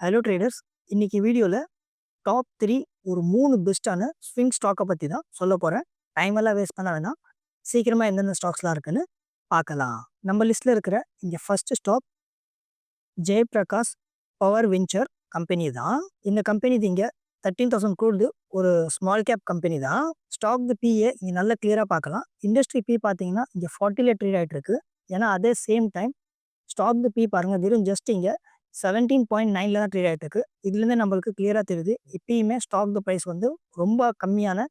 Hello traders இன்னைக்கு வீடியோவில் top three ஒரு மூணு பெஸ்ட்டான ஸ்விங் ஸ்டாக்கை பற்றி தான் சொல்ல போகிறேன் டைம் எல்லாம் வேஸ்ட் பண்ண வேணாம். சீக்கிரமாக எந்தெந்த ஸ்டாக்ஸ்லாம் இருக்குன்னு பார்க்கலாம். நம்ம லிஸ்ட்டில் இருக்கிற இங்கே first stock Jaiprakash power venture company தான். இந்த கம்பெனி இங்கே தேர்ட்டீன் தௌசண்ட் கோல்டு ஒரு ஸ்மால் கேப் கம்பெனி தான். ஸ்டாக் தி பிஏ இங்கே நல்ல கிளியராக பார்க்கலாம். இண்டஸ்ட்ரி பி பார்த்தீங்கன்னா இங்கே ஃபார்ட்டிலே ட்ரீட் ஆகிட்டு இருக்கு. ஏன்னா அதே same time stock the P பாருங்கள் வெறும் ஜஸ்ட் இங்கே செவன்டீன் பாயிண்ட் நைனில் தான் ட்ரேட் ஆகிட்டு இருக்கு இதுலேருந்து நம்மளுக்கு கிளியராக தெரியுது. இப்பயுமே ஸ்டாக் த ப்ரைஸ் வந்து ரொம்ப கம்மியான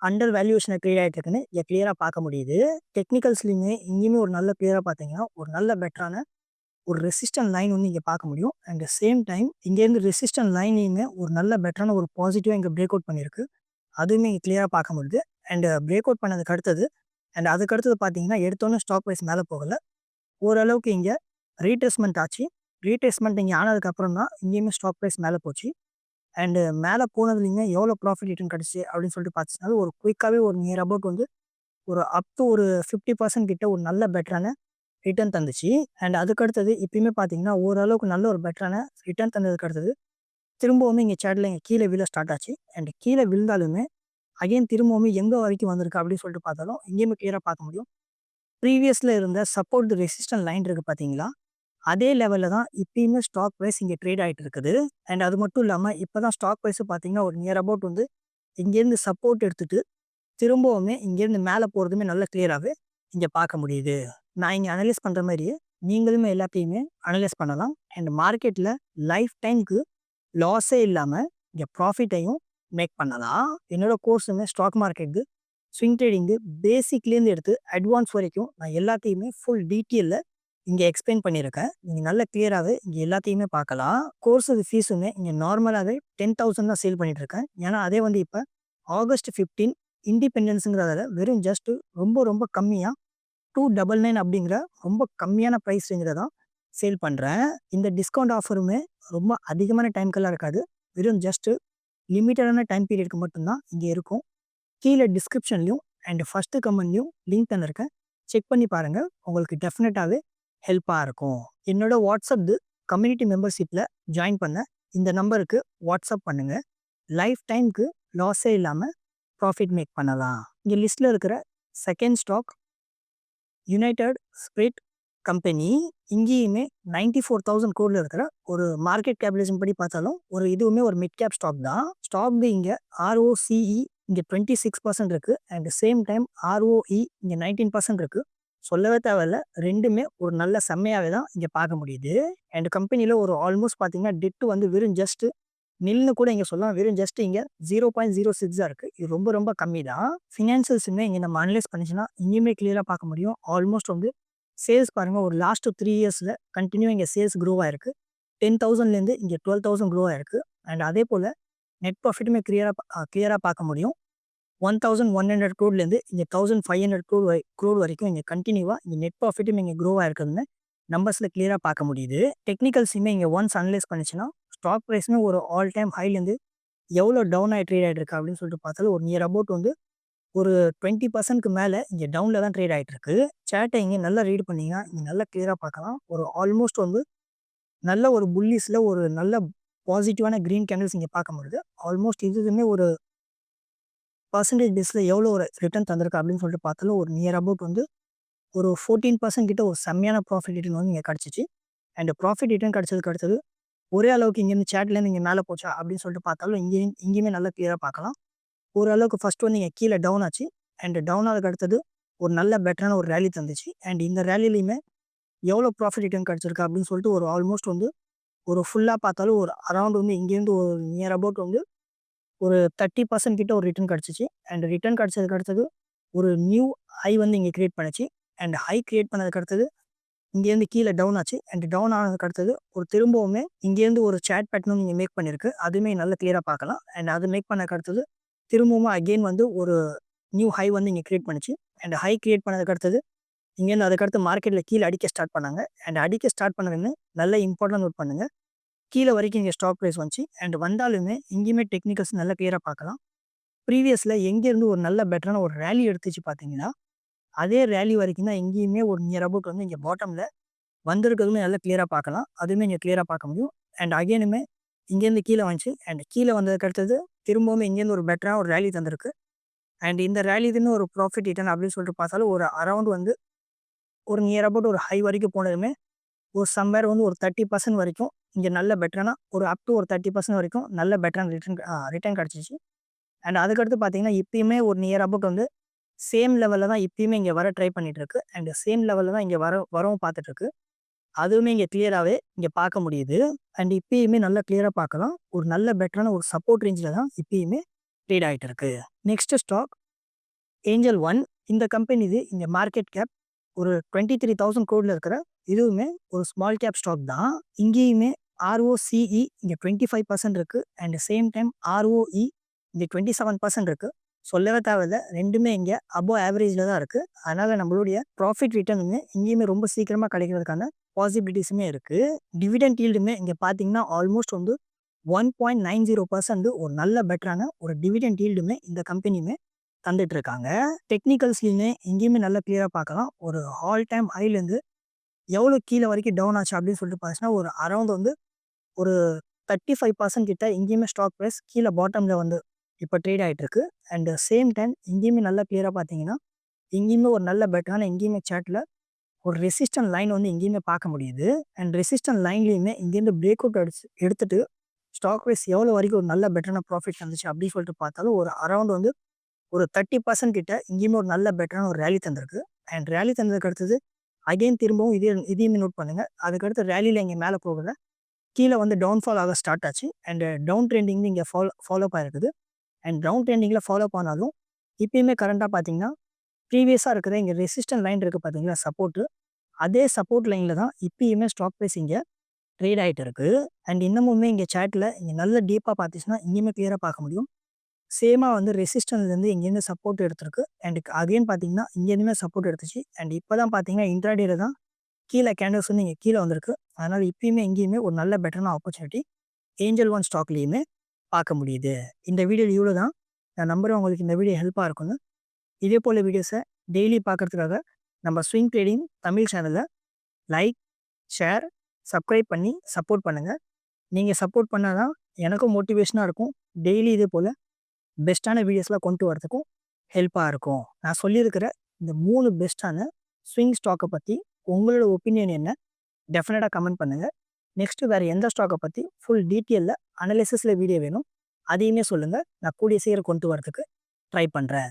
அண்டர் வேல்யூஷனை ட்ரேட் ஆகிட்டு இருக்குன்னு இங்கே கிளியராக பார்க்க முடியுது. டெக்னிக்கல்ஸ்லையுமே இங்கேயுமே ஒரு நல்ல கிளியராக பார்த்தீங்கன்னா ஒரு நல்ல பெட்டரான ஒரு ரெசிஸ்டன்ட் லைன் வந்து இங்கே பார்க்க முடியும். அண்ட் சேம் டைம் இங்கேருந்து ரெசிஸ்டன்ட் லைனையுமே ஒரு நல்ல பெட்டரான ஒரு பாசிட்டிவாக இங்கே பிரேக் அவுட் பண்ணியிருக்கு. அதுவுமே இங்கே கிளியராக பார்க்க முடியுது. அண்ட் பிரேக் அவுட் பண்ணதுக்கு அடுத்தது அண்ட் அதுக்கு அடுத்தது பார்த்தீங்கன்னா எடுத்தோன்னே ஸ்டாக் ப்ரைஸ் மேலே போகலை. ஓரளவுக்கு இங்கே ரீட்ரெஸ்மெண்ட் ஆச்சு. ரீட்ரேஸ்மெண்ட் இங்கே ஆனதுக்கப்புறம் தான் இங்கேயுமே ஸ்டாக் ப்ரைஸ் மேலே போச்சு. அண்டு மேலே போனதுலேயுமே எவ்வளோ ப்ராஃபிட் ரிட்டர்ன் கிடச்சி அப்படின்னு சொல்லிட்டு பார்த்துச்சுனாலும் ஒரு குயிக்காகவே ஒரு நியர் அபவுட் வந்து ஒரு அப் டு ஒரு ஃபிஃப்டி பர்சன்ட் கிட்ட ஒரு நல்ல பெட்டரான ரிட்டர்ன் தந்துச்சு. அண்ட் அதுக்கடுத்தது இப்பயுமே பார்த்தீங்கன்னா ஓரளவுக்கு நல்ல ஒரு பெட்டரான ரிட்டர்ன் தந்ததுக்கு அடுத்தது திரும்பவும் இங்கே சேட்டில் இங்கே கீழே விழ ஸ்டார்ட் ஆச்சு. அண்ட் கீழே விழுந்தாலுமே அகைன் திரும்பவும் எங்கே வரைக்கும் வந்திருக்கு அப்படின்னு சொல்லிட்டு பார்த்தாலும் இங்கேயுமே கிளியராக பார்க்க முடியும். ப்ரீவியஸில் இருந்த சப்போர்ட் ரெசிஸ்டன்ட் லைன் இருக்குது பார்த்தீங்களா அதே லெவலில் தான் இப்பயுமே ஸ்டாக் ப்ரைஸ் இங்கே ட்ரேட் ஆகிட்டு இருக்குது. அண்ட் அது மட்டும் இல்லாமல் இப்போ தான் ஸ்டாக் ப்ரைஸு பார்த்தீங்கன்னா ஒரு நியர் அபவுட் வந்து இங்கேருந்து சப்போர்ட் எடுத்துகிட்டு திரும்பவுமே இங்கேருந்து மேலே போகிறதுமே நல்ல கிளியராகவே இங்கே பார்க்க முடியுது. நான் இங்கே அனலைஸ் பண்ணுற மாதிரியே நீங்களுமே எல்லாத்தையுமே அனலைஸ் பண்ணலாம். அண்ட் மார்க்கெட்டில் லைஃப் டைமுக்கு லாஸே இல்லாமல் இங்கே ப்ராஃபிட்டையும் மேக் பண்ணலாம். என்னோட கோர்ஸுமே ஸ்டாக் மார்க்கெட்டு ஸ்விங் ட்ரேடிங்கு பேசிக்லேருந்து எடுத்து அட்வான்ஸ் வரைக்கும் நான் எல்லாத்தையுமே ஃபுல் டீட்டெயிலில் இங்கே எக்ஸ்பிளைன் பண்ணியிருக்கேன் நீங்கள் நல்ல கிளியராகவே இங்கே எல்லாத்தையுமே பார்க்கலாம் கோர்ஸுக்கு ஃபீஸுமே இங்கே நார்மலாகவே டென் தௌசண்ட் தான் சேல் பண்ணிட்டு இருக்கேன். ஏன்னா அதே வந்து இப்போ ஆகஸ்ட் ஃபிஃப்டீன் இண்டிபெண்டன்ஸுங்கிறதால வெறும் ஜஸ்ட்டு ரொம்ப ரொம்ப கம்மியாக டூ டபுள் நைன் அப்படிங்கிற ரொம்ப கம்மியான ப்ரைஸ் ரேஞ்சில் தான் சேல் பண்ணுறேன் இந்த டிஸ்கவுண்ட் ஆஃபருமே ரொம்ப அதிகமான டைம்க்கெல்லாம் இருக்காது. வெறும் ஜஸ்ட்டு லிமிட்டடான டைம் பீரியடுக்கு மட்டும்தான் இங்கே இருக்கும். கீழே டிஸ்கிரிப்ஷன்லையும் அண்ட் ஃபஸ்ட்டு கமெண்ட்லையும் லிங்க் தந்திருக்கேன். செக் பண்ணி பாருங்கள் உங்களுக்கு டெஃபினட்டாகவே ஹெல்ப்பாக இருக்கும். என்னோட வாட்ஸ்அப் கம்யூனிட்டி மெம்பர்ஷிப்பில் ஜாயின் பண்ண. இந்த நம்பருக்கு வாட்ஸ்அப் பண்ணுங்கள் லைஃப் டைமுக்கு லாஸே இல்லாமல் ப்ராஃபிட் மேக் பண்ணலாம். இங்கே லிஸ்ட்டில் இருக்கிற second stock united spirit company இங்கேயுமே நைன்டி ஃபோர் தௌசண்ட் கோடில் இருக்கிற ஒரு மார்க்கெட் கேபிலேஷன் படி பார்த்தாலும் ஒரு இதுவுமே ஒரு மிட் கேப் ஸ்டாக் தான் ஸ்டாக் இங்கே ஆர்ஓசிஇ இங்கே டுவெண்ட்டி சிக்ஸ் பர்சன்ட் இருக்குது அண்ட் சேம் டைம் ஆர்ஓஇ இங்கே நைன்டீன் பர்சன்ட் இருக்குது சொல்லவே தேவையில்ல. ரெண்டுமே ஒரு நல்ல செம்மையாகவே தான் இங்கே பார்க்க முடியுது. அண்ட் கம்பெனியில் ஒரு ஆல்மோஸ்ட் பார்த்தீங்கன்னா டெட்டு வந்து வெறும் ஜஸ்ட்டு நில்னு கூட இங்கே சொல்லலாம். வெறும் ஜஸ்ட் இங்கே ஜீரோ பாயிண்ட் ஜீரோ சிக்ஸாக இருக்குது இது ரொம்ப ரொம்ப கம்மி தான். ஃபினான்சியல்ஸுமே இங்கே நம்ம அனலைஸ் பண்ணிச்சுன்னா இங்கேயுமே கிளியராக பார்க்க முடியும். ஆல்மோஸ்ட் வந்து சேல்ஸ் பாருங்கள் ஒரு லாஸ்ட் த்ரீ இயர்ஸில் கண்டினியூ இங்கே சேல்ஸ் க்ரோ ஆயிருக்கு. டென் தௌசண்ட்லேருந்து இங்கே டுவெல் தௌசண்ட் க்ரோ ஆயிருக்கு. அண்ட் அதே போல் நெட் ப்ராஃபிட்டுமே கிளியராக கிளியராக பார்க்க முடியும். ஒன் தௌசண்ட் ஒன் ஹண்ட்ரட் க்ரோட்லேருந்து இங்கே தௌசண்ட் ஃபைவ் ஹண்ட்ரட் க்ரோட் வரை க்ரோட் வரைக்கும் இங்கே கண்டினியூவாக இங்கே நெட் ப்ராஃபிட்டும் இங்கே க்ரோ ஆயிருக்குதுன்னு நம்பர்ஸில் கிளியராக பார்க்க முடியுது. டெக்னிக்கல்ஸுமே இங்கே ஒன்ஸ் அனலைஸ் பண்ணிச்சுன்னா ஸ்டாக் ப்ரைஸ்னு ஒரு ஆல் டைம் ஹைலேருந்து எவ்வளோ டவுன் ஆகி ட்ரேட் ஆகிட்டு இருக்கு அப்படின்னு சொல்லிட்டு பார்த்தாலும் ஒரு நியர் அபவுட் வந்து ஒரு டுவெண்ட்டி பர்சன்ட்க்கு மேலே இங்கே டவுனில் தான் ட்ரேட் ஆகிட்டு இருக்கு சேட்டை இங்கே நல்லா ரீட் பண்ணிங்கன்னா இங்கே நல்லா கிளியராக பார்க்கலாம். ஒரு ஆல்மோஸ்ட் வந்து நல்ல ஒரு புல்லிஸில் ஒரு நல்ல பாசிட்டிவான க்ரீன் கேண்டில்ஸ் இங்கே பார்க்க முடியுது. ஆல்மோஸ்ட் இதுவுமே ஒரு பர்சன்டேஜ் பேஸில் எவ்வளோ ஒரு ரிட்டர்ன் தந்திருக்கு அப்படின்னு சொல்லிட்டு பார்த்தாலும் ஒரு நியர் அபவுட் வந்து ஒரு ஃபோர்டீன் பர்சன்ட் கிட்ட ஒரு செம்மையான ப்ராஃபிட் ரிட்டர்ன் வந்து இங்கே கிடச்சிச்சு. அண்ட் ப்ராஃபிட் ரிட்டர்ன் கிடச்சதுக்கு அடுத்தது ஒரே அளவுக்கு இங்கேருந்து சேட்லேருந்து இங்கே மேலே போச்சா அப்படின்னு சொல்லிட்டு பார்த்தாலும் இங்கேயும் இங்கேயுமே நல்லா கிளியராக பார்க்கலாம். ஓரளவுக்கு ஃபஸ்ட் வந்து இங்கே கீழே டவுன் ஆச்சு. அண்ட் டவுன் ஆனதுக்கு அடுத்தது ஒரு நல்ல பெட்டரான ஒரு ரேலி தந்துச்சு. அண்ட் இந்த ரேலிலையுமே எவ்வளோ ப்ராஃபிட் ரிட்டர்ன் கிடச்சிருக்கு அப்படின்னு சொல்லிட்டு ஒரு ஆல்மோஸ்ட் வந்து ஒரு ஃபுல்லாக பார்த்தாலும் ஒரு அரௌண்ட் வந்து இங்கேருந்து ஒரு நியர் அபவுட் வந்து ஒரு தேர்ட்டி பர்சன்ட் கிட்ட ஒரு ரிட்டர்ன் கிடச்சிச்சு. அண்ட் ரிட்டர்ன் கிடச்சதுக்கு அடுத்தது ஒரு நியூ ஹை வந்து இங்கே க்ரியேட் பண்ணிச்சு. அண்ட் ஹை க்ரியேட் பண்ணதுக்கு அடுத்தது இங்கேருந்து கீழே டவுன் ஆச்சு. அண்ட் டவுன் ஆனதுக்கு அடுத்தது ஒரு திரும்பவுமே இங்கேருந்து ஒரு சேட் பேட்டர்னும் நீங்கள் மேக் பண்ணியிருக்கு. அதுவுமே நல்லா கிளியராக பார்க்கலாம். அண்ட் அது மேக் பண்ணதுக்கு அடுத்தது திரும்பவும் அகெயின் வந்து ஒரு நியூ ஹை வந்து இங்கே க்ரியேட் பண்ணிச்சு. அண்ட் ஹை க்ரியேட் பண்ணதுக்கு அடுத்தது இங்கேருந்து அதுக்கடுத்து மார்க்கெட்டில் கீழே அடிக்க ஸ்டார்ட் பண்ணாங்க. அண்ட் அடிக்க ஸ்டார்ட் பண்ணதுன்னு நல்ல இம்பார்ட்டன்ட் நோட் பண்ணுங்கள் கீழே வரைக்கும் இங்கே ஸ்டாப் ப்ரைஸ் வந்துச்சு. அண்ட் வந்தாலுமே இங்கேயுமே டெக்னிக்கல்ஸ் நல்லா கிளியராக பார்க்கலாம். ப்ரீவியஸில் எங்கேருந்து ஒரு நல்ல பெட்டரான ஒரு ரேலி எடுத்துச்சு பார்த்தீங்கன்னா அதே ரேலி வரைக்கும் தான் எங்கேயுமே ஒரு நியர் அபவுட் வந்து இங்கே பாட்டமில் வந்திருக்கிறதுமே நல்லா கிளியராக பார்க்கலாம். அதுவுமே இங்கே கிளியராக பார்க்க முடியும். அண்ட் அகைனுமே இங்கேருந்து கீழே வந்துச்சு. அண்ட் கீழே வந்ததுக்கு அடுத்தது திரும்பவும் இங்கேருந்து ஒரு பெட்டராக ஒரு ரேலி தந்திருக்கு. அண்ட் இந்த ரேலிதுன்னு ஒரு ப்ராஃபிட் ரிட்டர்ன் அப்படின்னு சொல்லிட்டு பார்த்தாலும் ஒரு அரௌண்ட் வந்து ஒரு நியர் அபவுட் ஒரு ஹை வரைக்கும் போனதுமே ஒரு சம்வேர் வந்து ஒரு தேர்ட்டி பர்சன்ட் வரைக்கும் இங்கே நல்ல பெட்டரானா ஒரு அப் டு ஒரு தேர்ட்டி பர்சன்ட் வரைக்கும் நல்ல பெட்டரான ரிட்டர்ன் ரிட்டர்ன் கிடச்சிச்சு. அண்ட் அதுக்கடுத்து பார்த்தீங்கன்னா இப்பயுமே ஒரு நியர் அபவுட் வந்து சேம் லெவலில் தான் இப்பயுமே இங்கே வர ட்ரை பண்ணிகிட்ருக்கு அண்ட் சேம் லெவலில் தான் இங்கே வர வரவும் பார்த்துட்ருக்கு அதுவுமே இங்கே கிளியராகவே இங்கே பார்க்க முடியுது. அண்ட் இப்பயுமே நல்லா கிளியராக பார்க்கலாம் ஒரு நல்ல பெட்டரான ஒரு சப்போர்ட் ரேஞ்சில் தான் இப்பயுமே ட்ரேட் ஆகிட்டு இருக்கு நெக்ஸ்ட் ஸ்டாக் ஏஞ்சல் ஒன் இந்த கம்பெனி இது இங்கே மார்க்கெட் கேப் ஒரு டுவெண்ட்டி த்ரீ தௌசண்ட் கோடில் இருக்கிற இதுவுமே ஒரு ஸ்மால் கேப் ஸ்டாக் தான். இங்கேயுமே ஆர்ஓசிஇ இங்கே டுவெண்ட்டி ஃபைவ் பர்சன்ட் இருக்குது அண்ட் சேம் டைம் ஆர்ஓஇ இங்கே டுவெண்ட்டி செவன் பர்சன்ட் இருக்குது சொல்லவே தேவையில்ல. ரெண்டுமே இங்கே அபோவ் ஆவரேஜில் தான் இருக்குது அதனால் நம்மளுடைய ப்ராஃபிட் ரிட்டர்னுமே இங்கேயுமே ரொம்ப சீக்கிரமாக கிடைக்கிறதுக்கான பாசிபிலிட்டிஸுமே இருக்குது டிவிடெண்ட் ஈல்டுமே இங்கே பார்த்தீங்கன்னா ஆல்மோஸ்ட் வந்து one point nine zero percent ஒரு நல்ல பெட்டரான ஒரு டிவிடெண்ட் ஈல்டுமே இந்த கம்பெனியுமே தந்துட்டு இருக்காங்க. டெக்னிக்கல்ஸ்லையுமே எங்கேயுமே நல்லா கிளியராக பார்க்கலாம். ஒரு ஆல் டைம் ஹைலேருந்து எவ்வளோ கீழே வரைக்கும் டவுன் ஆச்சு அப்படின்னு சொல்லிட்டு பார்த்தீங்கன்னா ஒரு அரௌண்ட் வந்து ஒரு தேர்ட்டி ஃபைவ் பர்சன்ட் கிட்ட எங்கேயுமே ஸ்டாக் ப்ரைஸ் கீழே பாட்டமில் வந்து இப்போ ட்ரேட் ஆகிட்டு இருக்கு. அண்ட் சேம் டைம் எங்கேயுமே நல்லா கிளியராக பார்த்தீங்கன்னா எங்கேயுமே ஒரு நல்ல பெட்டரான எங்கேயுமே சேட்டில் ஒரு ரெசிஸ்டன்ட் லைன் வந்து எங்கேயுமே பார்க்க முடியுது. அண்ட் ரெசிஸ்டன்ட் லைன்லேயுமே இங்கேருந்து பிரேக் அவுட் அடிச்சு எடுத்துட்டு ஸ்டாக் ப்ரைஸ் எவ்வளோ வரைக்கும் ஒரு நல்ல பெட்டரான ப்ராஃபிட் வந்துச்சு அப்படின்னு சொல்லிட்டு பார்த்தாலும் ஒரு அரௌண்ட் வந்து ஒரு தேர்ட்டி பர்சன்ட் கிட்ட இங்கேயுமே ஒரு நல்ல பெட்டரான ஒரு ரேலி தந்திருக்கு. அண்ட் ரேலி தந்ததுக்கு அடுத்தது அகைன் திரும்பவும் இதே இதையுமே நோட் பண்ணுங்கள் அதுக்கடுத்து ரேலியில் இங்கே மேலே போகல. கீழே வந்து டவுன்ஃபால் ஆக ஸ்டார்ட் ஆச்சு. அண்ட் டவுன் ட்ரெண்டிங் இங்கே ஃபாலோ ஃபாலோ ஆகிருக்குது அண்ட் டவுன் ட்ரெண்டிங்கில் ஃபாலோ பண்ணாலும் இப்பயுமே கரண்ட்டாக பார்த்தீங்கன்னா ப்ரீவியஸாக இருக்கிற இங்கே ரெசிஸ்டன்ட் லைன் இருக்குது பார்த்தீங்களா சப்போர்ட்டு அதே சப்போர்ட் லைனில் தான் இப்பயுமே ஸ்டாக் ப்ரைஸ் இங்கே ட்ரேட் ஆகிட்டு இருக்குது அண்ட் இன்னமுமே இங்கே சேட்டில் இங்கே நல்ல டீப்பாக பார்த்துச்சுன்னா இங்கேயுமே கிளியராக பார்க்க முடியும். சேமாக வந்து ரெசிஸ்டன்ஸ்லேருந்து இங்கேருந்து சப்போர்ட் எடுத்திருக்கு. அண்ட் அகைன் பார்த்தீங்கன்னா இங்கேருந்துமே சப்போர்ட் எடுத்துச்சு. அண்ட் இப்போ தான் பார்த்தீங்கன்னா இன்ட்ராடேல தான் கீழே கேண்டல்ஸ் வந்து இங்கே கீழே வந்திருக்கு. அதனால் இப்பயுமே எங்கேயுமே ஒரு நல்ல பெட்டரான ஆப்பர்ச்சுனிட்டி ஏஞ்சல் ஒன் ஸ்டாக்லேயுமே பார்க்க முடியுது. இந்த வீடியோ இவ்வளோ தான் நான் நம்புகிறேன் உங்களுக்கு இந்த வீடியோ ஹெல்ப்பாக இருக்கும்னு. இதே போல் வீடியோஸை டெய்லி பார்க்குறதுக்காக நம்ம ஸ்விங் ட்ரேடிங் தமிழ் சேனலை லைக் ஷேர் சப்ஸ்கிரைப் பண்ணி சப்போர்ட் பண்ணுங்கள் நீங்கள் சப்போர்ட் பண்ணால் தான் எனக்கும் மோட்டிவேஷனாக இருக்கும். டெய்லி இதே போல் பெஸ்ட்டான வீடியோஸ்லாம் கொண்டு வரதுக்கும் ஹெல்ப்பாக இருக்கும். நான் சொல்லியிருக்கிற இந்த மூணு பெஸ்ட்டான ஸ்விங் ஸ்டாக்கை பற்றி உங்களோட ஒப்பீனியன் என்ன? டெஃபினட்டாக கமெண்ட் பண்ணுங்கள் நெக்ஸ்ட்டு வேறு எந்த ஸ்டாக்கை பற்றி ஃபுல் டீட்டெயிலில் அனலிசிஸில் வீடியோ வேணும் அதையுமே சொல்லுங்கள் நான் கூடிய சீக்கிரம் கொண்டு வரதுக்கு ட்ரை பண்ணுறேன்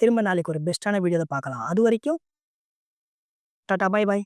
திரும்ப நாளைக்கு ஒரு பெஸ்ட்டான வீடியோவை பார்க்கலாம். அது வரைக்கும் டாட்டா பாய் பாய்